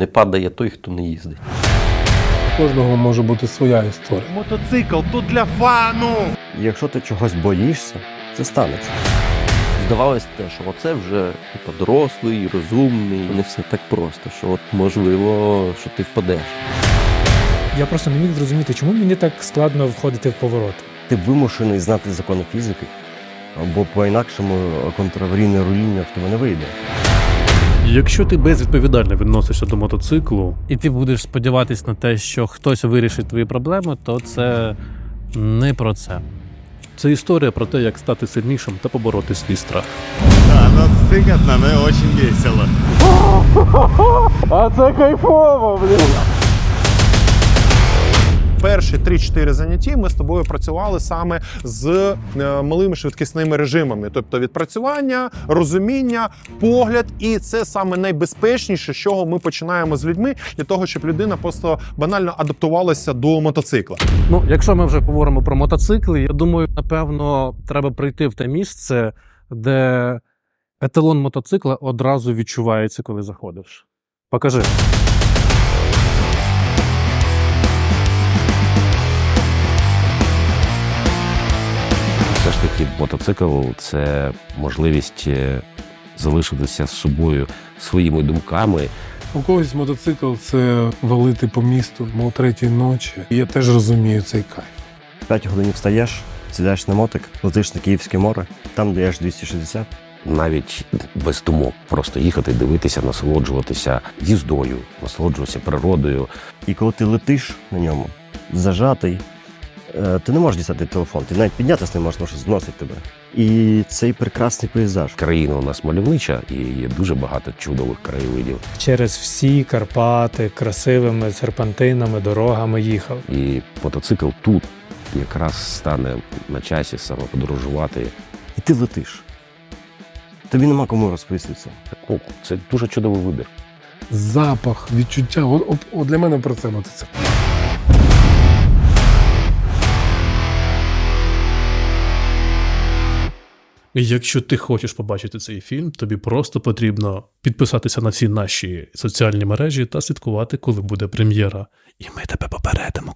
не падає той, хто не їздить. У кожного може бути своя історія. Мотоцикл тут для фану. Якщо ти чогось боїшся, це станеться. Здавалось те, що оце вже типу, дорослий, розумний, не все так просто, що от можливо, що ти впадеш. Я просто не міг зрозуміти, чому мені так складно входити в поворот. Ти вимушений знати закони фізики, або по-інакшому контраварійне руління в тебе не вийде. Якщо ти безвідповідально відносишся до мотоциклу, і ти будеш сподіватися на те, що хтось вирішить твої проблеми, то це не про це. Це історія про те, як стати сильнішим та побороти свій страх. Да, ну сикотно, но очень весело. Перші 3-4 заняття ми з тобою працювали саме з е, малими швидкісними режимами, тобто відпрацювання, розуміння, погляд, і це саме найбезпечніше, з чого ми починаємо з людьми, для того, щоб людина просто банально адаптувалася до мотоцикла. Ну, якщо ми вже говоримо про мотоцикли, я думаю, напевно, треба прийти в те місце, де еталон мотоцикла одразу відчувається, коли заходиш. Покажи. Таки, мотоцикл це можливість е, залишитися з собою своїми думками. У когось мотоцикл це валити по місту, мов третій ночі. І я теж розумію цей кайф. В 5 годин встаєш, сідаєш на мотик, летиш на Київське море, там даєш 260. Навіть без думок просто їхати, дивитися, насолоджуватися їздою, насолоджуватися природою. І коли ти летиш на ньому, зажатий, ти не можеш дістати телефон, ти навіть піднятися не можеш, тому що зносить тебе. І цей прекрасний пейзаж. Країна у нас мальовнича і є дуже багато чудових краєвидів. Через всі Карпати красивими серпантинами, дорогами їхав. І мотоцикл тут якраз стане на часі саме подорожувати. І ти летиш. Тобі нема кому розповісти це. Це дуже чудовий вибір. Запах, відчуття. От, от, от для мене про це мотоцикл. Якщо ти хочеш побачити цей фільм, тобі просто потрібно підписатися на всі наші соціальні мережі та слідкувати, коли буде прем'єра. І ми тебе попередимо.